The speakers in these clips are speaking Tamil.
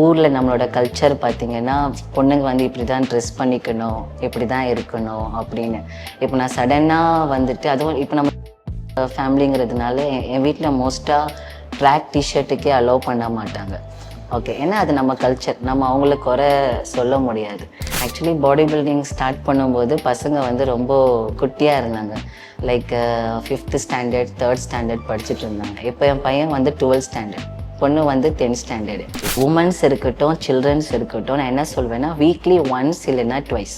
ஊரில் நம்மளோட கல்ச்சர் பார்த்தீங்கன்னா பொண்ணுங்க வந்து இப்படி தான் ட்ரெஸ் பண்ணிக்கணும் இப்படி தான் இருக்கணும் அப்படின்னு. இப்போ நான் சடனாக வந்துட்டு அதுவும் இப்போ நம்ம ஃபேமிலிங்கிறதுனால என் என் வீட்டில் மோஸ்ட்டாக ட்ராக் டிஷர்ட்டுக்கே அலோவ் பண்ண மாட்டாங்க. ஓகே ஏன்னா அது நம்ம கல்ச்சர் நம்ம அவங்கள குறை சொல்ல முடியாது. ஆக்சுவலி பாடி பில்டிங் ஸ்டார்ட் பண்ணும்போது பசங்க வந்து ரொம்ப குட்டியாக இருந்தாங்க. Like fifth standard third standard படிச்சுட்டு இருந்தாங்க. இப்போ என் பையன் வந்து டுவெல்த் ஸ்டாண்டர்ட் பொண்ணு வந்து டென்த் ஸ்டாண்டர்டு உமன்ஸ் இருக்கட்டும் சில்ட்ரன்ஸ் இருக்கட்டும் நான் என்ன சொல்வேன்னா வீக்லி ஒன்ஸ் இல்லைன்னா ட்வைஸ்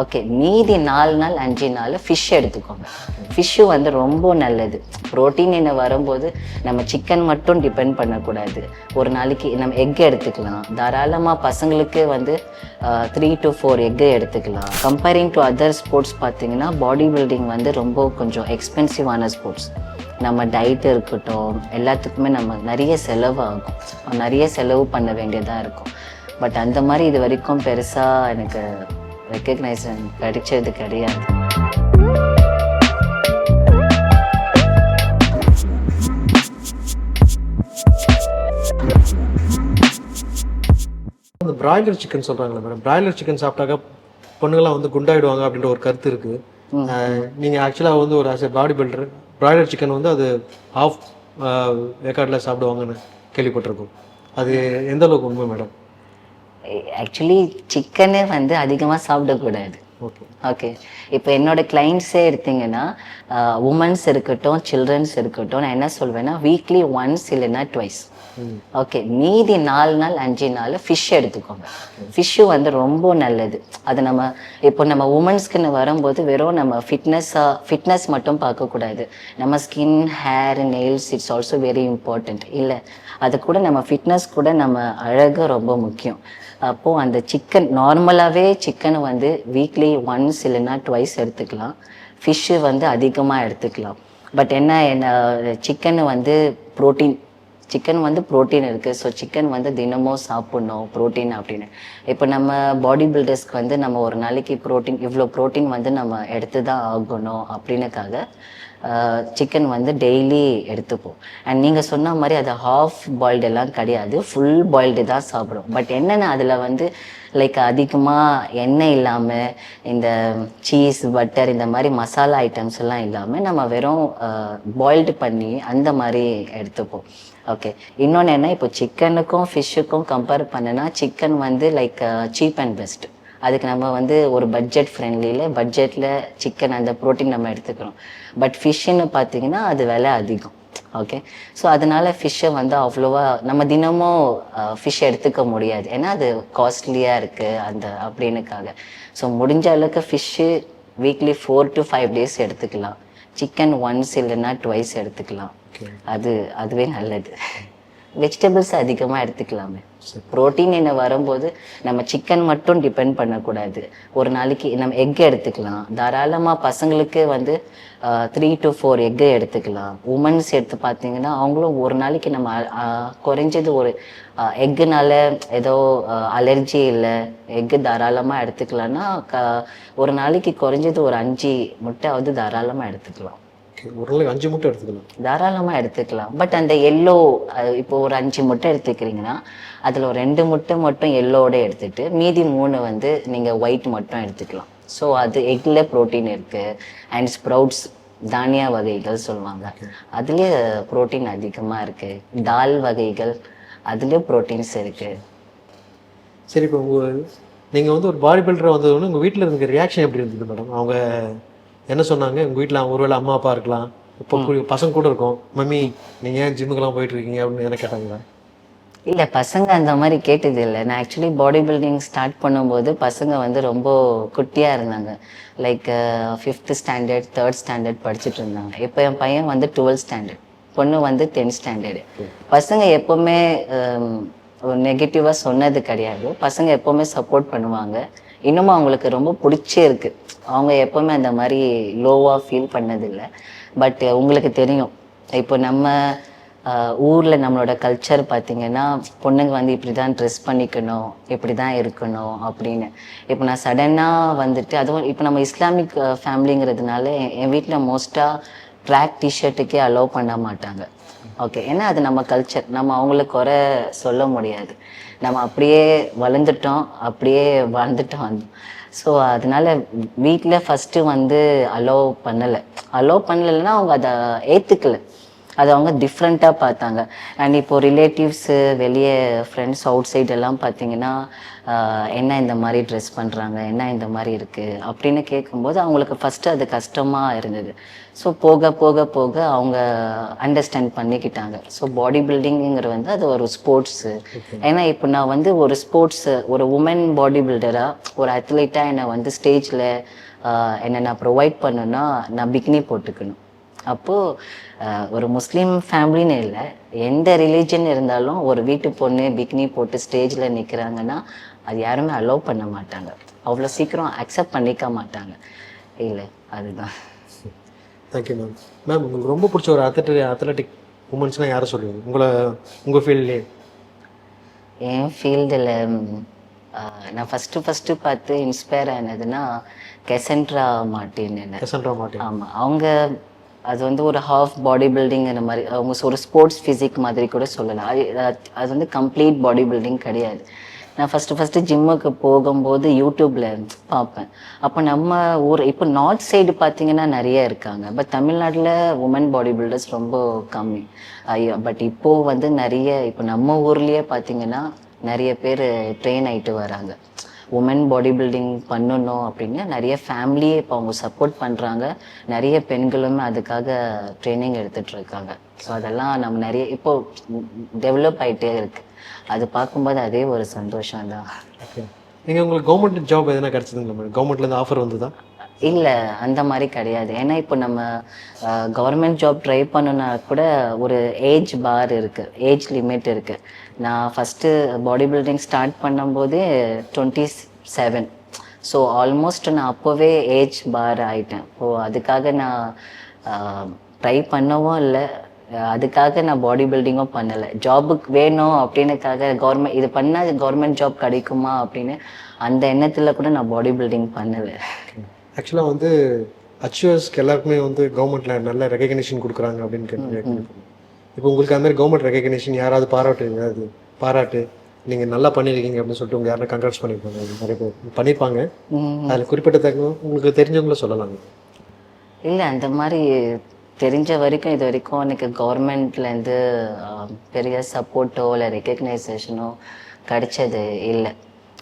ஓகே மீதி நாலு நாள் அஞ்சு நாள் ஃபிஷ் எடுத்துக்கோங்க. ஃபிஷ்ஷு வந்து ரொம்ப நல்லது. ப்ரோட்டீன் என்ன வரும்போது நம்ம சிக்கன் மட்டும் டிபெண்ட் பண்ணக்கூடாது. ஒரு நாளைக்கு நம்ம எக் எடுத்துக்கலாம். தாராளமாக பசங்களுக்கு வந்து த்ரீ டு ஃபோர் எக்கு எடுத்துக்கலாம். கம்பேரிங் டு அதர் ஸ்போர்ட்ஸ் பார்த்தீங்கன்னா பாடி பில்டிங் வந்து ரொம்ப கொஞ்சம் எக்ஸ்பென்சிவான ஸ்போர்ட்ஸ் நம்ம டயட் இருக்கட்டும் எல்லாத்துக்குமே நம்ம நிறைய செலவு ஆகும் நிறைய செலவு பண்ண வேண்டியதாக இருக்கும். பட் அந்த மாதிரி இது வரைக்கும் பெருசாக எனக்கு ரெக்கக்னைசன் கிடைச்சது கிடையாது. அந்த பிராய்லர் சிக்கன் சொல்றாங்களே மேடம் பிராய்லர் சிக்கன் சாப்பிட்டாக்க பொண்ணுங்களாம் வந்து குண்டாயிடுவாங்க அப்படின்ற ஒரு கருத்து இருக்கு. அஹ், நீங்க ஆக்சுவலா வந்து ஒரு as body builder broiler chicken வந்து அது ஆஃப் வேக்காட்டில் சாப்பிடுவாங்கன்னு கேள்விப்பட்டிருக்கோம். அது எந்த அளவுக்கு உண்மை மேடம் ஆக்சுவலி சிக்கனே வந்து அதிகமாக சாப்பிடக்கூடாது. ஓகே ஓகே இப்போ என்னோட கிளைண்ட்ஸே எடுத்தீங்கன்னா உமன்ஸ் இருக்கட்டும் சில்ட்ரன்ஸ் இருக்கட்டும் நான் என்ன சொல்வேன்னா வீக்லி ஒன்ஸ் இல்லைன்னா ட்வைஸ் ஓகே மீதி நாலு நாள் அஞ்சு நாள் ஃபிஷ் எடுத்துக்கோங்க. ஃபிஷ்ஷு வந்து ரொம்ப நல்லது. அது நம்ம இப்போ நம்ம உமன்ஸ்க்குன்னு வரும்போது வெறும் நம்ம ஃபிட்னஸாக ஃபிட்னஸ் மட்டும் பார்க்கக்கூடாது. நம்ம skin hair nails it's also very important இல்லை அது கூட நம்ம ஃபிட்னஸ் கூட நம்ம அழகு ரொம்ப முக்கியம். அப்போது அந்த சிக்கன் நார்மலாகவே சிக்கன் வந்து வீக்லி ஒன்ஸ் இல்லைன்னா ட்வைஸ் எடுத்துக்கலாம். ஃபிஷ்ஷு வந்து அதிகமாக எடுத்துக்கலாம். பட் என்ன என்ன சிக்கன் வந்து ப்ரோட்டீன் சிக்கன் வந்து ப்ரோட்டீன் இருக்குது ஸோ சிக்கன் வந்து தினமும் சாப்பிட்ணும் ப்ரோட்டீன் அப்படின்னு. இப்போ நம்ம பாடி பில்டர்ஸ்க்கு வந்து நம்ம ஒரு நாளைக்கு ப்ரோட்டீன் இவ்வளோ ப்ரோட்டீன் வந்து நம்ம எடுத்து தான் ஆகணும் அப்படின்னுக்காக சிக்கன் வந்து டெய்லி எடுத்துப்போம். அண்ட் நீங்கள் சொன்ன மாதிரி அது ஹாஃப் பாயில்டு எல்லாம் கிடையாது. ஃபுல் பாயில்டு தான் சாப்பிடும். பட் என்னென்ன அதில் வந்து லைக் அதிகமாக எண்ணெய் இல்லாமல் இந்த சீஸ் பட்டர் இந்த மாதிரி மசாலா ஐட்டம்ஸ் எல்லாம் இல்லாமல் நம்ம வெறும் பாயில்டு பண்ணி அந்த மாதிரி எடுத்துப்போம். ஓகே இன்னொன்று என்ன இப்போ சிக்கனுக்கும் ஃபிஷ்ஷுக்கும் கம்பேர் பண்ணுனா சிக்கன் வந்து லைக் சீப் அண்ட் பெஸ்ட் அதுக்கு நம்ம வந்து ஒரு பட்ஜெட் ஃப்ரெண்ட்லியில் பட்ஜெட்டில் சிக்கன் அந்த ப்ரோட்டீன் நம்ம எடுத்துக்கிறோம். பட் ஃபிஷ்ஷுன்னு பார்த்தீங்கன்னா அது விலை அதிகம். ஓகே ஸோ அதனால் ஃபிஷ்ஷை வந்து அவ்வளோவா நம்ம தினமும் uh, ஃபிஷ் எடுத்துக்க முடியாது. ஏன்னா அது காஸ்ட்லியாக இருக்குது அந்த அப்படின்னுக்காக. ஸோ முடிஞ்ச அளவுக்கு fish weekly four to five days எடுத்துக்கலாம். சிக்கன் ஒன்ஸ் இல்லைன்னா ட்வைஸ் எடுத்துக்கலாம். அது அதுவே நல்லது. வெஜிடபிள்ஸ் அதிகமாக எடுத்துக்கலாமே. ப்ரோட்டீன் என்ன வரும்போது நம்ம சிக்கன் மட்டும் டிபெண்ட் பண்ணக்கூடாது. ஒரு நாளைக்கு நம்ம எக் எடுத்துக்கலாம். தாராளமாக பசங்களுக்கு வந்து த்ரீ டு ஃபோர் எக்கு எடுத்துக்கலாம். உமன்ஸ் எடுத்து பார்த்தீங்கன்னா அவங்களும் ஒரு நாளைக்கு நம்ம குறைஞ்சது ஒரு எக்குனால ஏதோ அலர்ஜி இல்லை எக்கு தாராளமாக எடுத்துக்கலாம்னா க ஒரு நாளைக்கு குறைஞ்சது ஒரு அஞ்சு முட்டையாவது தாராளமாக எடுத்துக்கலாம். ஒரு அஞ்சு முட்டை எடுத்துக்கலாம். தாராளமாக எடுத்துக்கலாம். பட் அந்த எல்லோ இப்போ ஒரு அஞ்சு முட்டை எடுத்துக்கிறீங்கன்னா அதில் ஒரு ரெண்டு முட்டை மட்டும் எல்லோட எடுத்துட்டு மீதி மூணு வந்து நீங்கள் ஒயிட் மட்டும் எடுத்துக்கலாம். ஸோ அது எக்கில் ப்ரோட்டீன் இருக்குது அண்ட் ஸ்ப்ரவுட்ஸ் தானியா வகைகள் சொல்லுவாங்க. அதுலேயே ப்ரோட்டீன் அதிகமாக இருக்குது தால் வகைகள் அதுலேயும் ப்ரோட்டீன்ஸ் இருக்குது சரி இப்போ உங்க நீங்கள் வந்து ஒரு பாடி பில்டராக வந்ததுன்னு உங்கள் வீட்டில் இருந்த ரியாக்ஷன் எப்படி இருந்தது மேடம் அவங்க என்ன சொன்னாங்க? உங்கள் வீட்டில் ஒருவேளை அம்மா அப்பா இருக்கலாம். இப்போ பசங்க கூட இருக்கும். மம்மி நீங்கள் ஏன் ஜிம்முக்கெல்லாம் போயிட்டு இருக்கீங்க அப்படின்னு என்ன கேட்டாங்களா இல்லை பசங்க அந்த மாதிரி கேட்டது இல்லை. நான் ஆக்சுவலி பாடி பில்டிங் ஸ்டார்ட் பண்ணும்போது பசங்க வந்து ரொம்ப குட்டியாக இருந்தாங்க. Like fifth standard third standard படிச்சுட்டு இருந்தாங்க. இப்போ என் பையன் வந்து டுவெல்த் ஸ்டாண்டர்ட் பொண்ணு வந்து டென்த் ஸ்டாண்டர்டு பசங்க எப்போவுமே நெகட்டிவாக சொன்னது கிடையாது. பசங்க எப்போவுமே சப்போர்ட் பண்ணுவாங்க. இன்னமும் அவங்களுக்கு ரொம்ப பிடிச்சே இருக்கு அவங்க எப்போவுமே அந்த மாதிரி லோவாக ஃபீல் பண்ணதில்லை. பட் உங்களுக்கு தெரியும். இப்போ நம்ம ஊரில் ஊர்ல நம்மளோட கல்ச்சர் பார்த்தீங்கன்னா பொண்ணுங்க வந்து இப்படி தான் ட்ரெஸ் பண்ணிக்கணும் இப்படி தான் இருக்கணும் அப்படின்னு. இப்போ நான் சடனாக வந்துட்டு அதுவும் இப்போ நம்ம இஸ்லாமிக் ஃபேமிலிங்கிறதுனால என் வீட்டில் மோஸ்ட்டாக ட்ராக் டிஷர்ட்டுக்கே அலோவ் பண்ண மாட்டாங்க. ஓகே ஏன்னா அது நம்ம கல்ச்சர் நம்ம அவங்கள குறை சொல்ல முடியாது. நம்ம அப்படியே வளர்ந்துட்டோம் அப்படியே வாழ்ந்துட்டோம். வந்தோம் ஸோ அதனால வீட்டில் ஃபஸ்ட்டு வந்து அலோவ் பண்ணலை. அலோவ் பண்ணலைன்னா அவங்க அதை ஏற்றுக்கல அது அவங்க டிஃப்ரெண்ட்டாக பார்த்தாங்க. அண்ட் இப்போ ரிலேட்டிவ்ஸு வெளியே ஃப்ரெண்ட்ஸ் அவுட் சைடெல்லாம் பார்த்தீங்கன்னா என்ன இந்த மாதிரி ட்ரெஸ் பண்ணுறாங்க என்ன இந்த மாதிரி இருக்குது அப்படின்னு கேட்கும்போது அவங்களுக்கு ஃபஸ்ட்டு அது கஷ்டமாக இருந்தது. ஸோ போக போக போக அவங்க அண்டர்ஸ்டாண்ட் பண்ணிக்கிட்டாங்க. ஸோ பாடி பில்டிங்குங்கிற வந்து அது ஒரு ஸ்போர்ட்ஸு ஏன்னா இப்போ நான் வந்து ஒரு ஸ்போர்ட்ஸு ஒரு உமன் பாடி பில்டராக ஒரு அத்லீட்டாக என்னை வந்து ஸ்டேஜில் என்னை நான் ப்ரொவைட் பண்ணுன்னா நான் பிக்னி போட்டுக்கணும். அப்போது ஒரு முஸ்லீம் ஃபேமிலின்னு இல்லை எந்த ரிலீஜன் இருந்தாலும் ஒரு வீட்டு பொண்ணு பிக்னி போட்டு ஸ்டேஜில் நிற்கிறாங்கன்னா அது யாருமே அலோவ் பண்ண மாட்டாங்க. அவ்வளோ சீக்கிரம் அக்செப்ட் பண்ணிக்க மாட்டாங்க. இல்லை அதுதான். தேங்க்யூ மேம் மேம் உங்களுக்கு ரொம்ப பிடிச்ச ஒரு அத்லெட்டிக் அத்லெட்டிக் உமன்ஸ்னால் யாரை சொல்லுவீங்க? உங்களை உங்கள் ஃபீல்ட்லேயே என் ஃபீல்டில் நான் ஃபஸ்ட்டு ஃபஸ்ட்டு பார்த்து இன்ஸ்பயர் ஆனதுன்னா கெசன்ட்ரா மார்ட்டின் என்ன. கசன்ட்ரா மாட்டேன் ஆமாம் அவங்க அது வந்து ஒரு ஹாஃப் பாடி பில்டிங்கிற மாதிரி அவங்க ஒரு ஸ்போர்ட்ஸ் ஃபிசிக் மாதிரி கூட சொல்லலாம். அது வந்து கம்ப்ளீட் பாடி பில்டிங் கிடையாது. நான் ஃபஸ்ட்டு ஃபஸ்ட்டு ஜிம்முக்கு போகும்போது யூடியூப்பில் பார்ப்பேன். அப்போ நம்ம ஊர் இப்போ நார்த் சைடு பார்த்தீங்கன்னா நிறைய இருக்காங்க. பட் தமிழ்நாட்டில் உமன் பாடி பில்டர்ஸ் ரொம்ப கம்மி. ஐயோ பட் இப்போது வந்து நிறைய இப்போ நம்ம ஊர்லேயே பார்த்தீங்கன்னா நிறைய பேர் ட்ரெயின் ஆகிட்டு வராங்க. உமன் பாடி பில்டிங் பண்ணணும் அப்படின்னு நிறைய ஃபேமிலியே இப்போ அவங்க சப்போர்ட் பண்ணுறாங்க நிறைய பெண்களுமே அதுக்காக ட்ரைனிங் எடுத்துட்டு இருக்காங்க. ஸோ அதெல்லாம் நம்ம நிறைய இப்போ டெவலப் ஆயிட்டே இருக்கு. அது பார்க்கும்போது அதே ஒரு சந்தோஷம் தான். நீங்கள் உங்களுக்கு கவர்மெண்ட் ஜாப் எதனா கிடச்சிதுங்களா மேடம் கவர்மெண்ட்லேருந்து ஆஃபர் வந்ததா? இல்லை அந்த மாதிரி கிடையாது. ஏன்னா இப்போ நம்ம கவர்மெண்ட் ஜாப் ட்ரை பண்ணுனா கூட ஒரு ஏஜ் பார் இருக்குது ஏஜ் லிமிட் இருக்குது நான் ஃபஸ்ட்டு பாடி பில்டிங் ஸ்டார்ட் பண்ணும்போதே டுவெண்ட்டி செவன் ஸோ ஆல்மோஸ்ட் நான் அப்போவே ஏஜ் பார் ஆயிட்டேன். ஸோ அதுக்காக நான் ட்ரை பண்ணவும் இல்லை. அதுக்காக நான் பாடி பில்டிங்கும் பண்ணலை. ஜாபுக்கு வேணும் அப்படின்னுக்காக கவர்மெண்ட் இது பண்ணால் கவர்மெண்ட் ஜாப் கிடைக்குமா அப்படின்னு அந்த எண்ணத்தில் கூட நான் பாடி பில்டிங் பண்ணலை. ஆக்சுவலாக வந்து அச்சீவர்ஸ்க்கு எல்லாருக்குமே வந்து கவர்மெண்ட்டில் நல்ல ரெகக்னிஷன் கொடுக்குறாங்க அப்படின்னு கேட்டு இப்போ உங்களுக்கு அந்த மாதிரி கவர்மெண்ட் ரெகக்னிஷன் யாராவது பாராட்டுங்க அது பாராட்டு நீங்கள் நல்லா பண்ணியிருக்கீங்க அப்படின்னு சொல்லிட்டு உங்க யாரும் கங்க்ராட்ஸ் பண்ணியிருப்பாங்க நிறைய பேர் பண்ணியிருப்பாங்க. அதில் குறிப்பிட்ட தகவல் உங்களுக்கு தெரிஞ்சவங்கள சொல்லலாங்க. இல்லை அந்த மாதிரி தெரிஞ்ச வரைக்கும் இது வரைக்கும் எனக்கு கவர்மெண்ட்லேருந்து பெரிய சப்போர்ட்டோ இல்லை ரெக்கக்னைசேஷனோ கிடைச்சது இல்லை.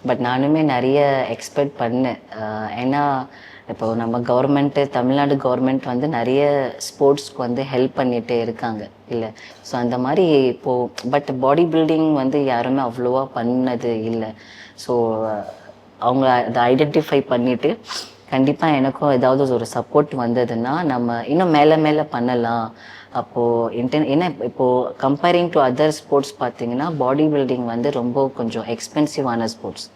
பட் நானுமே நிறைய எக்ஸ்பெக்ட் பண்ணேன். ஏன்னா இப்போ நம்ம கவர்மெண்ட்டு தமிழ்நாடு கவர்மெண்ட் வந்து நிறைய ஸ்போர்ட்ஸ்க்கு வந்து ஹெல்ப் பண்ணிகிட்டே இருக்காங்க. இல்லை ஸோ அந்த மாதிரி இப்போது பட் பாடி பில்டிங் வந்து யாருமே அவ்வளோவா பண்ணது இல்லை. ஸோ அவங்க அதை ஐடென்டிஃபை பண்ணிவிட்டு கண்டிப்பாக எனக்கும் ஏதாவது ஒரு சப்போர்ட் வந்ததுன்னா நம்ம இன்னும் மேலே மேலே பண்ணலாம். அப்போது இன்டென் ஏன்னா இப்போது கம்பேரிங் டு அதர் ஸ்போர்ட்ஸ் பார்த்தீங்கன்னா பாடி பில்டிங் வந்து ரொம்ப கொஞ்சம் எக்ஸ்பென்சிவான ஸ்போர்ட்ஸ்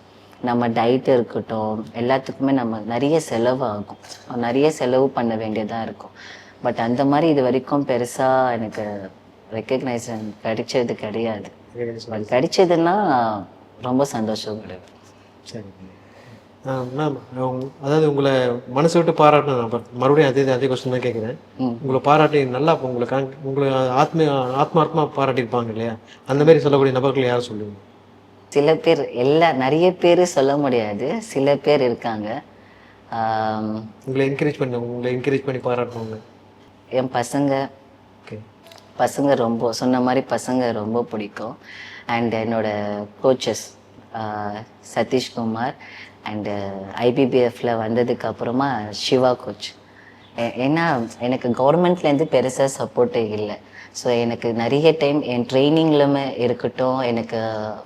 நம்ம டயட் இருக்கட்டும் எல்லாத்துக்குமே நம்ம நிறைய செலவு ஆகும் நிறைய செலவு பண்ண வேண்டியதாக இருக்கும். பட் அந்த மாதிரி இது வரைக்கும் பெருசாக எனக்கு ரெக்கக்னைசேஷன் கிடைச்சது கிடையாது. பட் கிடைச்சதுன்னா ரொம்ப சந்தோஷம் கிடையாது சரி மேம் அதாவது உங்களை மனசு விட்டு பாராட்டின நான் மறுபடியும் அதே அதே கொஸ்டின் தான் கேட்குறேன். உங்களை பாராட்டி நல்லா உங்களை உங்களை ஆத்ம ஆத்மார்த்தமாக பாராட்டியிருப்பாங்க இல்லையா? அந்த மாதிரி சொல்லக்கூடிய நபர்கள் யாரும் சொல்லுவீங்க? சில பேர் எல்லா நிறைய பேர் சொல்ல முடியாது. சில பேர் இருக்காங்க. உங்களை என்கரேஜ் பண்ண உங்களை என்கரேஜ் பண்ணி பாராட்டினவங்க என் பசங்க பசங்க ரொம்ப சொன்ன மாதிரி பசங்க ரொம்ப பிடிக்கும். அண்ட் என்னோட கோச்சஸ் சதீஷ்குமார் அண்டு ஐபிபிஎஃப்ல வந்ததுக்கு அப்புறமா சிவா கோச் ஏன்னா எனக்கு கவர்மெண்ட்லேருந்து பெருசாக சப்போர்ட்டே இல்லை. ஸோ எனக்கு நிறைய டைம் என் ட்ரைனிங்லுமே இருக்கட்டும் எனக்கு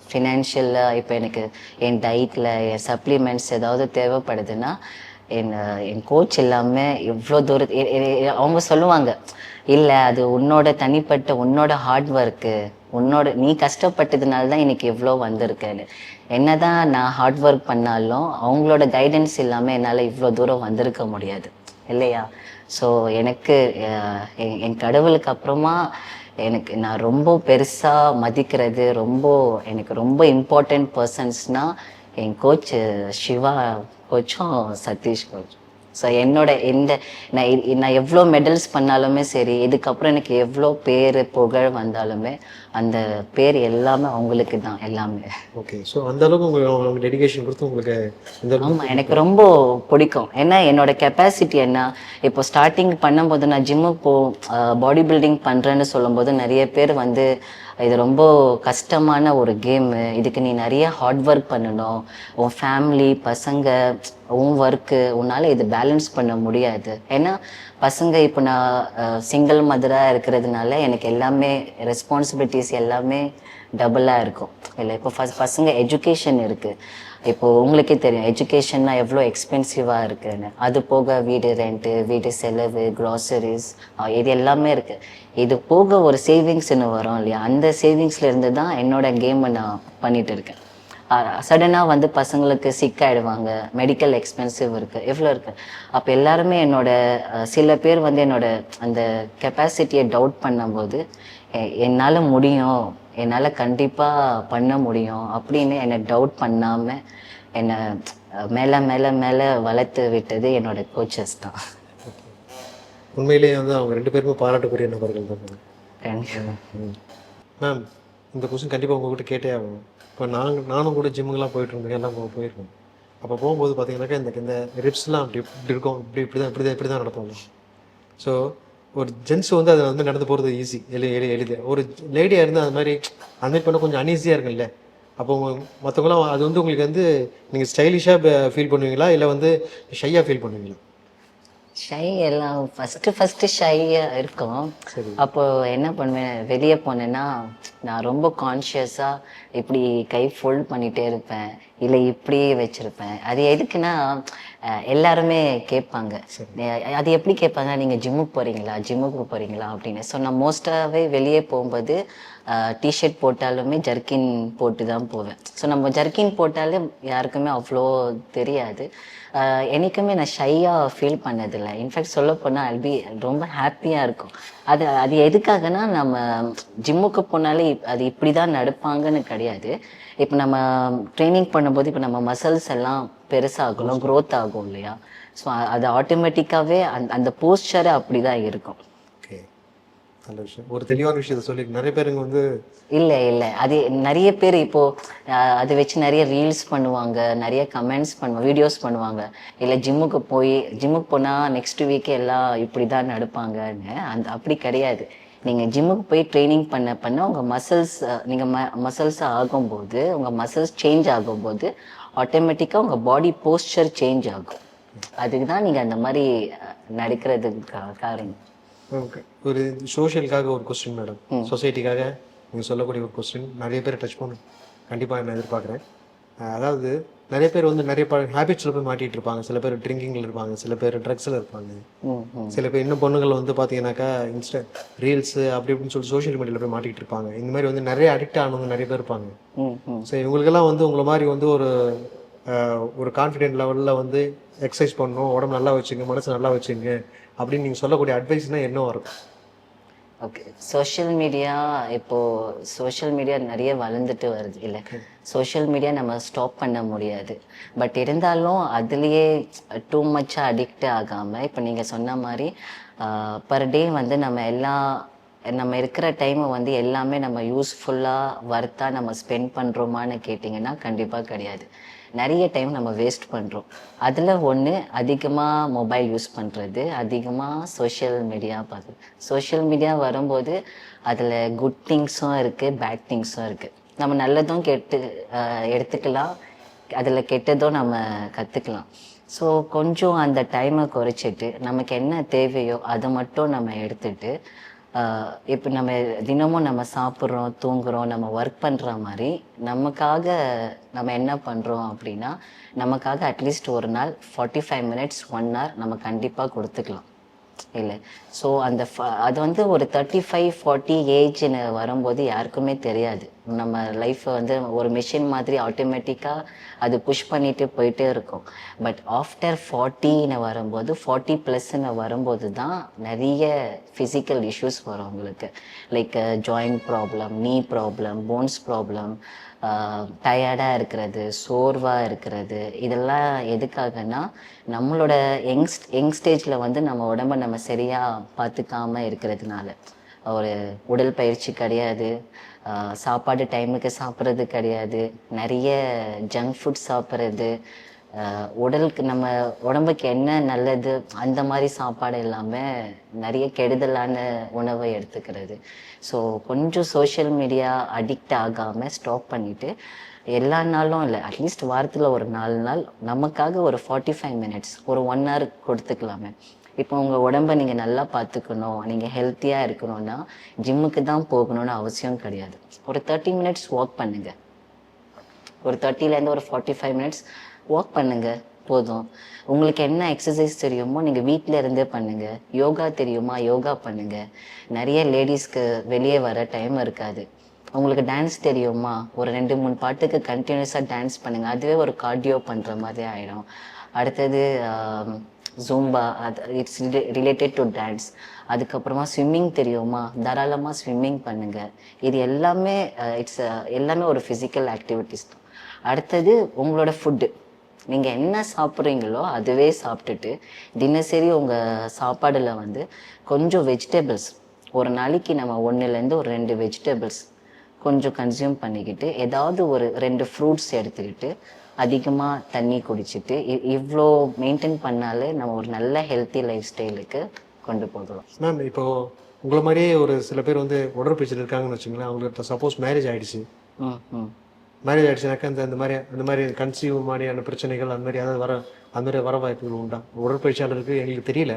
ஃபினான்ஷியலில் இப்போ எனக்கு என் டயட்டில் என் சப்ளிமெண்ட்ஸ் ஏதாவது தேவைப்படுதுன்னா என் என் கோச் எல்லாமே எவ்வளோ தூரத்து அவங்க சொல்லுவாங்க இல்லை அது உன்னோட தனிப்பட்ட உன்னோட ஹார்ட் ஒர்க்கு உன்னோட நீ கஷ்டப்பட்டதுனால தான் இன்னைக்கு எவ்வளோ வந்திருக்கேன்னு. என்னதான் நான் ஹார்ட் ஒர்க் பண்ணாலும் அவங்களோட கைடன்ஸ் இல்லாமல் என்னால் இவ்வளோ தூரம் வந்திருக்க முடியாது இல்லையா? ஸோ எனக்கு என் கடவுளுக்கு அப்புறமா எனக்கு நான் ரொம்ப பெருசாக மதிக்கிறது ரொம்ப எனக்கு ரொம்ப இம்பார்ட்டண்ட் பர்சன்ஸ்னால் என் கோச் சிவா கோச்சும் சதீஷ் கோச் ஸோ என்னோட எந்த நான் நான் எவ்வளோ மெடல்ஸ் பண்ணாலுமே சரி இதுக்கப்புறம் எனக்கு எவ்வளோ பேர் புகழ் வந்தாலுமே அந்த பேர் எல்லாமே அவங்களுக்கு தான் எல்லாமே. ஓகே ஸோ அந்த அளவுக்கு உங்களுக்கு டெடிகேஷன் கொடுத்து உங்களுக்கு ஆமாம் எனக்கு ரொம்ப பிடிக்கும். ஏன்னா என்னோட கெப்பாசிட்டி என்ன இப்போ ஸ்டார்டிங் பண்ணும்போது நான் ஜிம்முக்கு போ பாடி பில்டிங் பண்ணுறேன்னு சொல்லும்போது நிறைய பேர் வந்து இது ரொம்ப கஷ்டமான ஒரு கேமு இதுக்கு நீ நிறைய ஹார்ட் ஒர்க் பண்ணணும். உன் ஃபேமிலி பசங்க உன் ஒர்க்கு உன்னால் இது பேலன்ஸ் பண்ண முடியாது. ஏன்னா பசங்க இப்போ நான் சிங்கிள் மதராக இருக்கிறதுனால எனக்கு எல்லாமே ரெஸ்பான்சிபிலிட்டிஸ் எல்லாமே டபுளாக இருக்கும். இல்லை இப்போ ஃபஸ்ட் பசங்க எஜுகேஷன் இருக்குது இப்போது உங்களுக்கே தெரியும் எஜுகேஷன்னா எவ்வளோ எக்ஸ்பென்சிவாக இருக்குதுன்னு அது போக வீடு ரெண்ட்டு வீடு செலவு க்ராசரிஸ் இது எல்லாமே இருக்குது இது போக ஒரு சேவிங்ஸ்னு வரும் இல்லையா? அந்த சேவிங்ஸ்லேருந்து தான் என்னோட கேமை நான் பண்ணிட்டு இருக்கேன். சடனாக வந்து பசங்களுக்கு சிக் ஆகிடுவாங்க மெடிக்கல் எக்ஸ்பென்சிவ் இருக்குது எவ்வளோ இருக்குது அப்போ எல்லாருமே என்னோட சில பேர் வந்து என்னோட அந்த கெப்பாசிட்டியை டவுட் பண்ணும்போது என்னால் முடியும் என்னால் கண்டிப்பாக பண்ண முடியும் அப்படின்னு என்னை டவுட் பண்ணாமல் என்னை மேலே மேலே மேலே வளர்த்து விட்டது என்னோட கோச்சஸ் தான். உண்மையிலேயே வந்து அவங்க ரெண்டு பேருமே பாராட்டுக்குரிய நபர்கள் தான். மேம் இந்த கொஸ்டின் கண்டிப்பாக உங்ககிட்ட கேட்டே ஆகணும். இப்போ நாங்கள் நானும் கூட ஜிம்முக்கெல்லாம் போயிட்டு இருந்தேன். எல்லாம் போ- போயிருக்கோம். அப்போ போகும்போது பார்த்தீங்கன்னாக்கா இந்த இந்த ரிப்ஸ்லாம் அப்படி இப்படி இருக்கும். இப்படி இப்படி தான் இப்படி தான் இப்படி தான் நடத்துவாங்க ஸோ ஒரு ஜென்ஸ் வந்து அது வந்து நடந்து போகிறது ஈஸி எளி எளி எளிது ஒரு லேடியாக இருந்தால் அது மாதிரி அந்த மாதிரி பண்ண கொஞ்சம் அன்ஈஸியாக இருக்கும்ல. அப்போ மற்றவங்களாம் அது வந்து உங்களுக்கு வந்து நீங்கள் ஸ்டைலிஷாக ஃபீல் பண்ணுவீங்களா? இல்லை வந்து ஷையாக ஃபீல் பண்ணுவீங்களா? ஷை எல்லாம் ஃபஸ்ட்டு ஃபஸ்ட்டு ஷையாக இருக்கும். சரி. அப்போ என்ன பண்ணுவேன்? வெளியே போனேன்னா நான் ரொம்ப கான்ஷியஸாக இப்படி கை ஃபோல்ட் பண்ணிகிட்டே இருப்பேன். இல்லை இப்படியே வச்சுருப்பேன். அது எதுக்குன்னா எல்லாருமே கேட்பாங்க. அது எப்படி கேட்பாங்க நீங்கள் ஜிம்முக்கு போகிறீங்களா ஜிம்முக்கு போகிறீங்களா அப்படின்னு. ஸோ நான் மோஸ்ட்டாகவே வெளியே போகும்போது டிஷர்ட் போட்டாலுமே ஜர்க்கின் போட்டு தான் போவேன். ஸோ நம்ம ஜர்க்கின் போட்டாலே யாருக்குமே அவ்வளோ தெரியாது. ஆஹ் என்னைக்குமே நான் ஷையாக ஃபீல் பண்ணதில்லை. இன்ஃபேக்ட் சொல்ல போனால் அல்பி ரொம்ப ஹாப்பியாக இருக்கும். அது அது எதுக்காகனா நம்ம ஜிம்முக்கு போனாலே இப்- அது இப்படி தான் நடப்பாங்கன்னு கிடையாது. இப்போ நம்ம ட்ரைனிங் பண்ணும்போது இப்போ நம்ம மசில்ஸ் எல்லாம் பெருசாகணும் க்ரோத் ஆகும் இல்லையா? ஸோ அது ஆட்டோமேட்டிக்காகவே அந்த அந்த போஸ்டரை அப்படி தான் இருக்கும். நல்ல விஷயம். ஒரு தெளிவான விஷயத்த சொல்லி நிறைய பேருங்க வந்து இல்லை இல்லை. அது நிறைய பேர் இப்போ அதை அது வச்சு நிறைய ரீல்ஸ் பண்ணுவாங்க நிறைய கமெண்ட்ஸ் பண்ணுவாங்க வீடியோஸ் பண்ணுவாங்க. இல்லை ஜிம்முக்கு போய் ஜிம்முக்கு போனால் நெக்ஸ்ட் வீக் எல்லாம் இப்படி தான் நடப்பாங்கன்னு அந்த அப்படி கிடையாது. நீங்கள் ஜிம்முக்கு போய் ட்ரைனிங் பண்ண பண்ண உங்கள் மசில்ஸ் நீங்கள் ம மசில்ஸ் ஆகும்போது உங்கள் மசில்ஸ் சேஞ்ச் ஆகும்போது ஆட்டோமேட்டிக்காக உங்கள் பாடி போஸ்டர் சேஞ்ச் ஆகும். அதுக்கு தான் நீங்கள் அந்த மாதிரி நடிக்கிறதுக்கு காரணம். Okay. ஒரு சோஷியலுக்காக ஒரு கொஸ்டின் மேடம் சொசைட்டிக்காக நீங்கள் சொல்லக்கூடிய ஒரு கொஸ்டின் நிறைய பேர் டச் பண்ணும் கண்டிப்பாக நான் எதிர்பார்க்குறேன். அதாவது நிறைய பேர் வந்து நிறைய ஹேபிட்ஸில் போய் மாட்டிகிட்டு இருப்பாங்க. சில பேர் ட்ரிங்கிங்கில் இருப்பாங்க. சில பேர் ட்ரக்ஸில் இருப்பாங்க. சில பேர் இன்னும் பொண்ணுங்கள் வந்து பார்த்தீங்கன்னாக்கா இன்ஸ்டா ரீல்ஸு அப்படி இப்படின்னு சொல்லி சோஷியல் மீடியாவில் போய் மாட்டிகிட்டு இருப்பாங்க. இந்த மாதிரி வந்து நிறைய அடிக்ட் ஆனவங்க நிறைய பேர் இருப்பாங்க. ஸோ இவங்களுக்கெல்லாம் வந்து உங்களை மாதிரி வந்து ஒரு ஒரு கான்ஃபிடென்ட் லெவலில் வந்து எக்ஸசைஸ் பண்ணணும் உடம்பு நல்லா வச்சுங்க மனசு நல்லா வச்சுங்க அப்படின்னு நீங்கள் சொல்லக்கூடிய அட்வைஸ்னால் என்னவா இருக்கும்? ஓகே சோஷியல் மீடியா இப்போ சோஷியல் மீடியா நிறைய வளர்ந்துட்டு வருது. இல்லை சோஷியல் மீடியா நம்ம ஸ்டாப் பண்ண முடியாது. பட் இருந்தாலும் அதுலேயே டூ மச்சாக அடிக்ட் ஆகாமல் இப்போ நீங்கள் சொன்ன மாதிரி பர் டே வந்து நம்ம எல்லா நம்ம இருக்கிற டைமை வந்து எல்லாமே நம்ம யூஸ்ஃபுல்லாக வர்த்தாக நம்ம ஸ்பெண்ட் பண்ணுறோமான்னு கேட்டிங்கன்னா கண்டிப்பாக கிடையாது. நிறைய டைம் நம்ம வேஸ்ட் பண்ணுறோம் அதில் ஒன்று அதிகமாக மொபைல் யூஸ் பண்ணுறது அதிகமாக சோஷியல் மீடியா பார்க்குறது சோஷியல் மீடியா வரும்போது அதில் குட் திங்ஸும் இருக்குது பேட் திங்ஸும் இருக்குது நம்ம நல்லதும் கெட்டு எடுத்துக்கலாம். அதில் கெட்டதும் நம்ம கற்றுக்கலாம் ஸோ கொஞ்சம் அந்த டைமை குறைச்சிட்டு நமக்கு என்ன தேவையோ அதை மட்டும் நம்ம எடுத்துகிட்டு இப்போ நம்ம தினமும் நம்ம சாப்பிட்றோம் தூங்குறோம் நம்ம ஒர்க் பண்ணுற மாதிரி நமக்காக நம்ம என்ன பண்ணுறோம் அப்படின்னா நமக்காக அட்லீஸ்ட் ஒரு நாள் forty five minutes one hour நம்ம கண்டிப்பாக கொடுத்துக்கலாம். இல்லை? ஸோ அந்த ஃப- அது வந்து ஒரு தேர்ட்டி ஃபைவ் ஃபார்ட்டி ஏஜ்னு வரும்போது யாருக்குமே தெரியாது. நம்ம லைஃப்பை வந்து ஒரு மிஷின் மாதிரி ஆட்டோமேட்டிக்காக அது புஷ் பண்ணிட்டு போயிட்டே இருக்கும். பட் ஆஃப்டர் ஃபார்ட்டின்னு வரும்போது ஃபார்ட்டி ப்ளஸ்ன்னு வரும்போது தான் நிறைய ஃபிசிக்கல் இஷ்யூஸ் வரும் உங்களுக்கு. Like joint problem knee problem bones problem டயர்டாக இருக்கிறது சோர்வாக இருக்கிறது. இதெல்லாம் எதுக்காகனா நம்மளோட யங்ஸ்ட் யங் ஸ்டேஜில் வந்து நம்ம உடம்ப நம்ம சரியாக பார்த்துக்காம இருக்கிறதுனால. ஒரு உடல் பயிற்சி கிடையாது. சாப்பாடு டைமுக்கு சாப்பிட்றது கிடையாது. நிறைய ஜங்க் ஃபுட் சாப்பிட்றது. உடலுக்கு நம்ம உடம்புக்கு என்ன நல்லது அந்த மாதிரி சாப்பாடு இல்லாமல் நிறைய கெடுதலான உணவை எடுத்துக்கிறது. ஸோ கொஞ்சம் சோஷியல் மீடியா அடிக்ட் ஆகாமல் ஸ்டாப் பண்ணிவிட்டு எல்லா நாளும் இல்லை அட்லீஸ்ட் வாரத்தில் ஒரு நாலு நாள் நமக்காக ஒரு ஃபார்ட்டி ஃபைவ் மினிட்ஸ் ஒரு ஒன் ஹவர் கொடுத்துக்கலாமே. இப்போ உங்கள் உடம்பை நீங்கள் நல்லா பார்த்துக்கணும் நீங்கள் ஹெல்த்தியாக இருக்கணும்னா ஜிம்முக்கு தான் போகணும்னு அவசியம் கிடையாது. ஒரு தேர்ட்டி மினிட்ஸ் வாக் பண்ணுங்க. ஒரு தேர்ட்டிலேருந்து ஒரு ஃபார்ட்டி ஃபைவ் மினிட்ஸ் வாக் பண்ணுங்க போதும். உங்களுக்கு என்ன எக்ஸசைஸ் தெரியுமோ நீங்கள் வீட்டில் இருந்தே பண்ணுங்க. யோகா தெரியுமா? யோகா பண்ணுங்க. நிறைய லேடிஸ்க்கு வெளியே வர டைம் இருக்காது. உங்களுக்கு டான்ஸ் தெரியுமா? ஒரு ரெண்டு மூணு பாட்டுக்கு கண்டினியூஸாக டான்ஸ் பண்ணுங்கள் அதுவே ஒரு கார்டியோ பண்ணுற மாதிரி ஆகிடும் அடுத்தது ஜூம்பா அது இட்ஸ் ரிலேட்டட் டு டான்ஸ் அதுக்கப்புறமா ஸ்விம்மிங் தெரியுமா? தாராளமாக ஸ்விம்மிங் பண்ணுங்கள் இது எல்லாமே uh, இட்ஸ் uh, எல்லாமே ஒரு ஃபிசிக்கல் ஆக்டிவிட்டிஸ் தான். அடுத்தது உங்களோட ஃபுட்டு நீங்கள் என்ன சாப்பிட்றீங்களோ அதுவே சாப்பிட்டுட்டு தினசரி உங்கள் சாப்பாடில் வந்து கொஞ்சம் வெஜிடபிள்ஸ் ஒரு நாளைக்கு நம்ம ஒன்றுலேருந்து ஒரு ரெண்டு வெஜிடபிள்ஸ் கொஞ்சம் கன்சியூம் பண்ணிக்கிட்டு ஏதாவது ஒரு ரெண்டு ஃப்ரூட்ஸ் எடுத்துக்கிட்டு அதிகமாக தண்ணி குடிச்சிட்டு இவ்வளோ மெயின்டைன் பண்ணாலே நம்ம ஒரு நல்ல ஹெல்த்தி லைஃப் ஸ்டைலுக்கு கொண்டு போகலாம். மேம் இப்போ உங்களை மாதிரியே ஒரு சில பேர் வந்து உடற்பயிற்சியில் இருக்காங்கன்னு வச்சுங்களேன் அவங்களுக்கு சப்போஸ் மேரேஜ் ஆயிடுச்சு. மேரேஜ் ஆயிடுச்சுனாக்கா இந்த இந்த மாதிரி அந்த மாதிரி கன்சீவ் மாதிரியான பிரச்சனைகள் அந்த மாதிரி ஏதாவது வர அந்த மாதிரி வர வாய்ப்புகள் உண்டா? உடற்பயிற்சியாளருக்கு எங்களுக்கு தெரியல.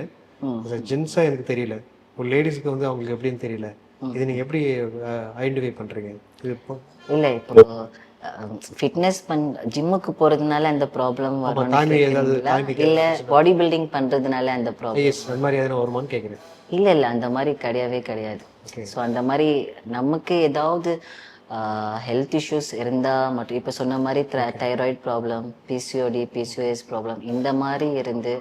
ஜென்ஸாக எனக்கு தெரியல. ஒரு லேடிஸ்க்கு வந்து அவங்களுக்கு எப்படின்னு தெரியல. இது நீங்கள் எப்படி ஐடென்டிஃபை பண்ணுறீங்க இது இப்போ இல்லை இப்போ ஃபிட்னஸ் பண் ஜிம்முக்கு போகிறதுனால அந்த ப்ராப்ளம் வரும் இல்லை பாடி பில்டிங் பண்ணுறதுனால அந்த ப்ராப்ளம் இல்லை இல்லை அந்த மாதிரி கிடையவே கிடையாது. ஸோ அந்த மாதிரி நமக்கு ஏதாவது ஹெல்த் இஷ்யூஸ் இருந்தால் மட்டும் இப்போ சொன்ன மாதிரி thyroid problem PCOD PCOS problem இந்த மாதிரி இருந்து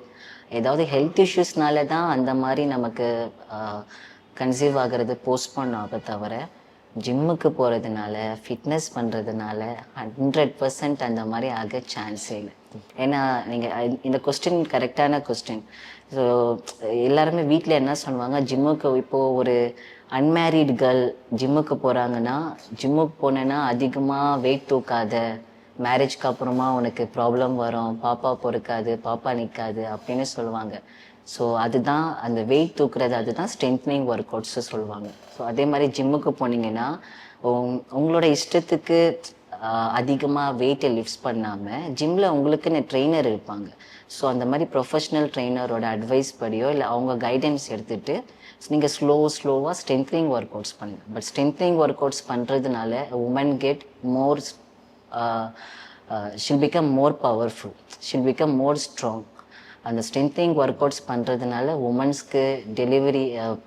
ஏதாவது ஹெல்த் இஷ்யூஸ்னால தான் அந்த மாதிரி நமக்கு கன்சீவ் ஆகிறது போஸ்ட்போன் ஆக தவிர ஜிம்முக்கு போகிறதுனால ஃபிட்னஸ் பண்ணுறதுனால ஹண்ட்ரட் பர்சன்ட் அந்த மாதிரி ஆக சான்ஸே இல்லை. ஏன்னா நீங்கள் இந்த கொஸ்டின் கரெக்டான கொஸ்டின் ஸோ எல்லாருமே வீட்டில் என்ன சொல்லுவாங்க? ஜிம்முக்கு இப்போது ஒரு அன்மேரிட் கேர்ள் ஜிம்முக்கு போகிறாங்கன்னா ஜிம்முக்கு போனேன்னா அதிகமாக வெயிட் தூக்காத மேரேஜ்க்கு அப்புறமா உனக்கு ப்ராப்ளம் வரும் பாப்பா பொறுக்காது பாப்பா நிற்காது அப்படின்னு சொல்லுவாங்க. ஸோ அதுதான் அந்த வெயிட் தூக்குறது அதுதான் ஸ்ட்ரென்த்னிங் ஒர்க் அவுட்ஸு சொல்லுவாங்க. ஸோ அதே மாதிரி ஜிம்முக்கு போனீங்கன்னா உங்- உங்களோட இஷ்டத்துக்கு அதிகமாக வெயிட்டை லிஃப்ட்ஸ் பண்ணாமல் ஜிம்மில் உங்களுக்குன்னு ட்ரெயினர் இருப்பாங்க. ஸோ அந்த மாதிரி ப்ரொஃபஷ்னல் ட்ரெயினரோட அட்வைஸ் படியோ இல்லை அவங்க கைடன்ஸ் எடுத்துகிட்டு நீங்கள் ஸ்லோ ஸ்லோவாக ஸ்ட்ரென்த்னிங் ஒர்க் அவுட்ஸ் பண்ணுங்கள் பட் ஸ்ட்ரென்த்னிங் ஒர்க் அவுட்ஸ் பண்ணுறதுனால women get more she'll become more powerful she'll become more strong அந்த ஸ்ட்ரென்த்திங் ஒர்க் அவுட்ஸ் பண்ணுறதுனால உமன்ஸ்க்கு டெலிவரி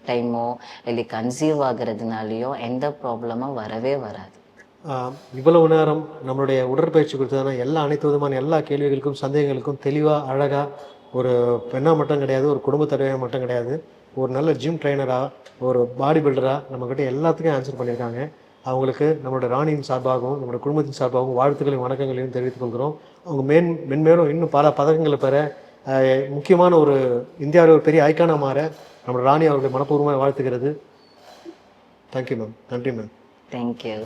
டைமோ இல்லை கன்சீவ் ஆகிறதுனாலையோ எந்த ப்ராப்ளமும் வரவே வராது. இவ்வளவு நேரம் நம்மளுடைய உடற்பயிற்சி குறித்ததான எல்லா அனைத்து விதமான எல்லா கேள்விகளுக்கும் சந்தேகங்களுக்கும் தெளிவாக அழகாக ஒரு பெண்ணாக மட்டும் கிடையாது ஒரு குடும்ப தலைவியாக மட்டும் கிடையாது ஒரு நல்ல ஜிம் ட்ரைனராக ஒரு பாடி பில்டராக நம்மக்கிட்ட எல்லாத்துக்கும் ஆன்சர் பண்ணியிருக்காங்க. அவங்களுக்கு நம்மளோட ராணியின் சார்பாகவும் நம்மளோட குடும்பத்தின் சார்பாகவும் வாழ்த்துக்களையும் வணக்கங்களையும் தெரிவித்துக் கொள்கிறோம். அவங்க மேன் மென்மேலும் இன்னும் பல பதக்கங்களை பெற முக்கியமான ஒரு இந்தியாவில் ஒரு பெரிய ஐக்கானாக மாற நம்மளோட ராணி அவர்களை மனப்பூர்வமாக வாழ்த்துக்கிறது தேங்க்யூ மேம் நன்றி மேம் தேங்க்யூ